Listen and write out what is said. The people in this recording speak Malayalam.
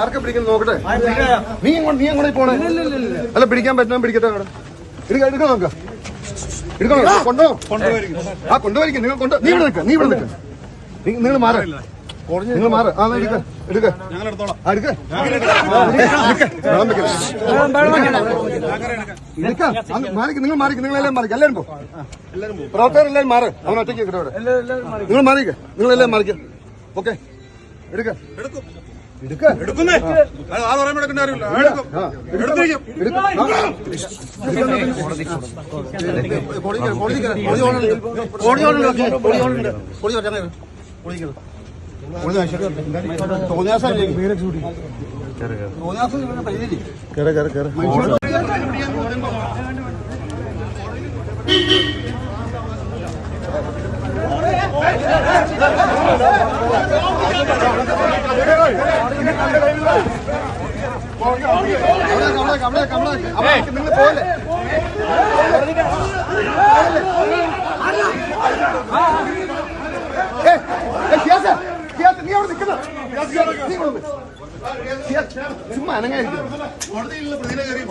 ആർക്കെ പിടിക്കുന്നു നോക്കട്ടെ. നീ ഇങ്ങോട്ട് നീ എങ്ങോട്ട് പോണേ. അല്ല പിടിക്കാൻ പറ്റണം പിടിക്കട്ടെ അവിടെ. എടുക്ക എടുക്കാൻ നോക്ക എടുക്കണം? കൊണ്ടോ. ആ കൊണ്ടുപോയിരിക്കും. നിങ്ങൾ കൊണ്ടോ. നീ ഇവിടെ നിൽക്ക നീ ഇവിടെ നിൽക്ക. നിങ്ങൾ മാറ. നിങ്ങൾ മാറ. ആ എടുക്ക എടുക്ക. മാറിക്ക് നിങ്ങൾ മാറിക്ക് നിങ്ങൾ എല്ലാം മാറിക്ക്. എല്ലാവരും പോ. പ്രവർത്തകർ എല്ലാവരും മാറ്. അവൻ ഒറ്റയ്ക്ക് ഇവിടെ നിങ്ങൾ മാറിക്ക. നിങ്ങൾ എല്ലാം മാറിക്ക. ഓക്കെ. എടുക്ക. കയറി കയറി കയറി നിങ്ങൾ പോലെ നീ അവിടെ ചുമ്മാ അനങ്ങായിരിക്കും കോടതിയിലുള്ള പ്രതികളെ കയറി